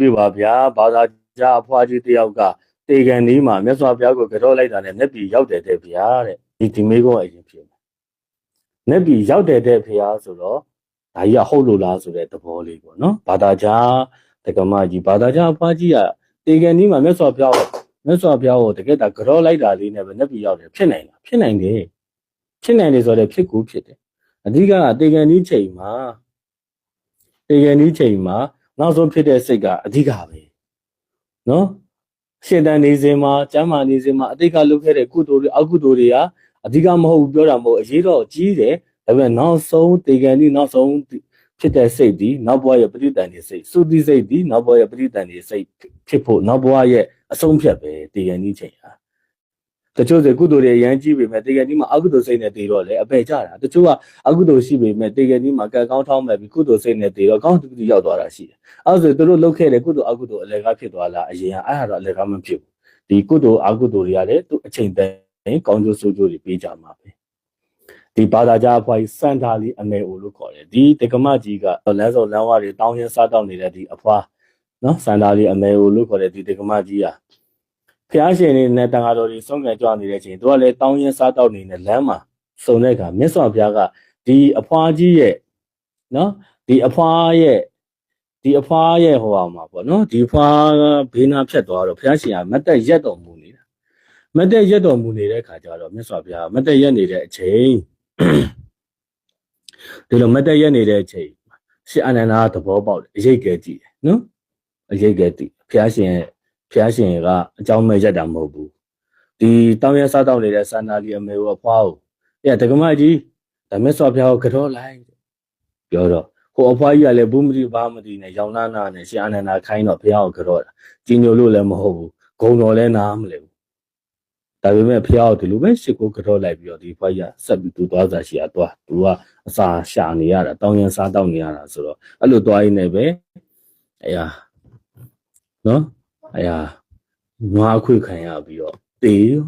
ပြပါဗျာဘာသာကြားအဖွားကြီးတယောက်ကတေကန်ဒီမှာမြတ်စွာဘုရားကိုကြောလိုက်တာနဲ့လက်ပြီးရောက်တယ်တဲ့ဗျာတဲ့ဒီဒီမေကောအရင်ဖြစ်မယ်လက်ပြီးရောက်တယ်တဲ့ဗျာဆိုတော့ဒါကြီးကဟုတ်လို့လားဆိုတဲ့သဘောလေးပေါ့နော်ဘာသာကြားတက္ကမကြီးဘာသာကြားအဖွားကြီးကတေကန်ဒီမှာမြတ်စွာဘုရားကိုမြတ်စွာဘုရားကိုတကယ်တာကြောလိုက်တာလေးနဲ့ပဲလက်ပြီးရောက်တယ်ဖြစ်နိုင်လားဖြစ်နိုင်တယ်ဖြစ်နိုင်တယ်ဆိုတော့ဖြစ်ကူဖြစ်တယ်အဓိကကတေကန်ဒီချိန်မှာတေကန်ဒီချိန်မှာ နောက်ဆုံးဖြစ်တဲ့စိတ်ကအဓိကပဲနော်ရှင်တန်နေစဉ်မှာကျမ်းမာနေစဉ်မှာအတိတ်ကလုပ်ခဲ့တဲ့ကုသိုလ်တွေအကုသိုလ်တွေကအဓိကမဟုတ်ဘူးပြောတာမဟုတ်အရေးတော့ကြီးတယ်ဒါပေမဲ့နောက်ဆုံးတေကန်ဒီနောက်ဆုံးဖြစ်တဲ့စိတ်ဒီနောက်ဘဝရဲ့ပဋိသန္ဓေစိတ်စုတိစိတ်ဒီနောက်ဘဝရဲ့ပဋိသန္ဓေစိတ်ဖြစ်ဖို့နောက်ဘဝရဲ့အဆုံးဖြတ်ပဲတေကန်ဒီချိန်ဟာ တချို့ဆိုကုသိုလ်တွေရမ်းကြီးပေမဲ့တေကန်ဒီမှာအကုသိုလ်စိတ်နဲ့တည်တော့လေအပယ်ကြတာတချို့ကအကုသိုလ်ရှိပေမဲ့တေကန်ဒီမှာကံကောင်းထောင်းမဲ့ပြီးကုသိုလ်စိတ်နဲ့တည်တော့ကောင်းတူတူရောက်သွားတာရှိတယ်အဲ့ဒါဆိုသူတို့လုပ်ခဲ့တဲ့ကုသိုလ်အကုသိုလ်အလယ်ကားဖြစ်သွားလားအရင်ကအဲ့ဒါတော့အလယ်ကားမဖြစ်ဘူးဒီကုသိုလ်အကုသိုလ်တွေကလည်းသူအချိန်တန်ကောင်းကျိုးဆိုးကျိုးတွေပေးကြမှာပဲဒီဘာသာကြားအဖွားကြီးစန္ဒာလီအမေအိုလို့ခေါ်တယ်ဒီတက္ကမကြီးကလမ်းစုံလမ်းဝတွေတောင်းရင်စားတောက်နေတဲ့ဒီအဖွားနော်စန္ဒာလီအမေအိုလို့ခေါ်တဲ့ဒီတက္ကမကြီးက ဖျားရှင်နေနဲ့တန်ဃာတော်တွေဆုံးခံကြွနေတဲ့အချိန်သူကလည်းတောင်းရင်စားတောက်နေတဲ့လမ်းမှာစုံတဲ့အခါမြတ်စွာဘုရားကဒီအဖွားကြီးရဲ့နော်ဒီအဖွားရဲ့ဒီအဖွားရဲ့ဟိုအောင်မှာပေါ့နော်ဒီဖွားဘေးနာဖြတ်သွားတော့ဘုရားရှင်ကမတ်တက်ရက်တော်မူနေတာမတ်တက်ရက်တော်မူနေတဲ့ခါကျတော့မြတ်စွာဘုရားမတ်တက်ရက်နေတဲ့အချိန်ဒီလိုမတ်တက်ရက်နေတဲ့အချိန်ရှင်အနန္ဒာသဘောပေါက်တယ်အရေးကဲကြည့်တယ်နော်အရေးကဲကြည့်ဘုရားရှင်ဘု ရားရှင်ကအကြောင်းမဲ့ရက်တာမဟုတ်ဘူးဒီတောင်းရစားတောင်းနေတဲ့စာနာလီအမေကိုအဖွားကိုအဲ့ဒကမကြီးဒါမြတ်စွာဘုရားကိုကြောလိုက်ပြောတော့ဟိုအဖွားကြီးကလည်းဘူးမတိဘာမတိနဲ့ရောင်နာနာနဲ့ရှင်အာနန္ဒာခိုင်းတော့ဘုရားကိုကြောတာကြီးညိုလို့လည်းမဟုတ်ဘူးဂုံတော်လည်းနားမလဲဘူးဒါပေမဲ့ဘုရားကိုဒီလိုပဲရှ िख ကိုကြောလိုက်ပြီးတော့ဒီဘွားကြီးကဆက်ပြီးသူသွားစားရှိရသွားသူကအစာရှာနေရတာတောင်းရင်စားတောက်နေရတာဆိုတော့အဲ့လိုသွားရင်းနဲ့ပဲအရာနော် အရာနွားခွေခံရပြီးတော့တေးရော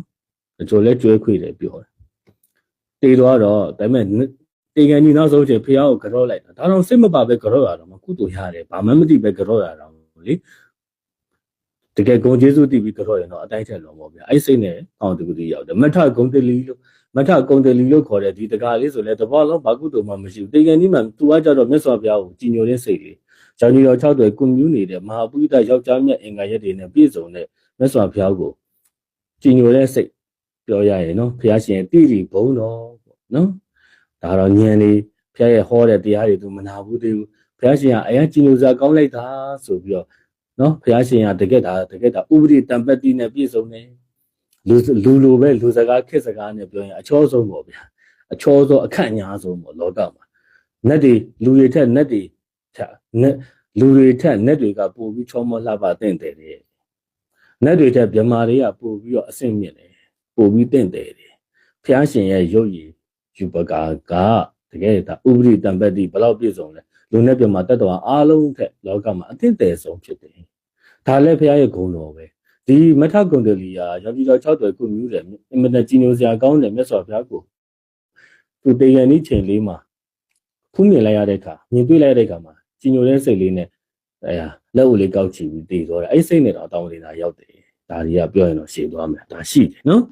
အကျိုးလဲကျွဲခွေတယ်ပြောတယ်တေးတော့တော့ဒါပေမဲ့တေကန်ကြီးနောက်ဆုံးချိန်ဖះကိုကြောလိုက်တာဒါတော့စိတ်မပါပဲကြောရတော့မကုတူရတယ်ဘာမှမသိပဲကြောရတော့လေတကယ်ဂုံကျေးဇူးတည်ပြီးကြောရင်တော့အတိုင်းထက်လုံးပေါ့ဗျာအဲ့စိတ်နဲ့အောင်တူတူရောက်တယ်မထဂုံတလီလို့မထဂုံတလီလို့ခေါ်တဲ့ဒီတကားလေးဆိုလဲတဘောလုံးဘာကုတူမှမရှိဘူးတေကန်ကြီးမှသူကကြတော့မြတ်စွာဘုရားကိုကြည်ညိုတဲ့စိတ်လေး ဇောင်ကြီးတော်6တွေကွန်မြူးနေတဲ့မဟာပုရိသယောက်ျားမြတ်အင်္ဂါရက်တွေနဲ့ပြည့်စုံတဲ့မြတ်စွာဘုရားကိုကြည်ညိုတဲ့စိတ်ပြောရရင်နော်ဘုရားရှင်တိတိဘုံတော်ပေါ့နော်ဒါတော့ညံလေးဖះရဲ့ဟောတဲ့တရားတွေသူမနာဘူးသေးဘူးဖះရှင်ကအရင်ကြည်လို့စားကောင်းလိုက်တာဆိုပြီးတော့နော်ဖះရှင်ကတကက်တာတကက်တာဥပဒေတံပက်တိနဲ့ပြည့်စုံတယ်လူလူလိုပဲလူစကားခက်စကားနဲ့ပြောရင်အချောဆုံးပေါ့ဗျာအချောဆုံးအခန့်ညာဆုံးပေါ့လောကမှာနတ်တွေလူတွေထက်နတ်တွေ ထက်နတ်လူတွေထက်နတ်တွေကပို့ပြီးချောမောလှပတင့်တယ်တယ်နတ်တွေထက်မြမာတွေကပို့ပြီးတော့အဆင့်မြင့်တယ်ပို့ပြီးတင့်တယ်တယ်ဖះရှင်ရဲ့ရုပ်ရည်ယူပကာကတကယ်ဒါဥပရိတံပတ္တိဘယ်လောက်ပြည့်စုံလဲလူနဲ့ပြမှာတတ်တော်အားလုံးထက်လောကမှာအသင့်တယ်ဆုံးဖြစ်တယ်ဒါလည်းဘုရားရဲ့ဂုဏ်တော်ပဲဒီမထဂုံတလီယာရောပြည်တော်6တော်ခုမြူးတယ်အင်မတန်ကြီးညိုစရာကောင်းတယ်မြတ်စွာဘုရားကိုသူတေရန်ဤချိန်လေးမှာခုမြင်လိုက်ရတဲ့အခါမြင်တွေ့လိုက်ရတဲ့အခါမှာ ကြီးညိုတဲ့စိတ်လေးနဲ့အဲလက်ဦးလေးကောက်ချီပြီးတည်သွားတယ်အဲ့စိတ်နဲ့တော့အတောင်းလေးသာရောက်တယ်ဒါတွေကပြောရင်တော့ရှည်သွားမယ်ဒါရှိတယ်နော်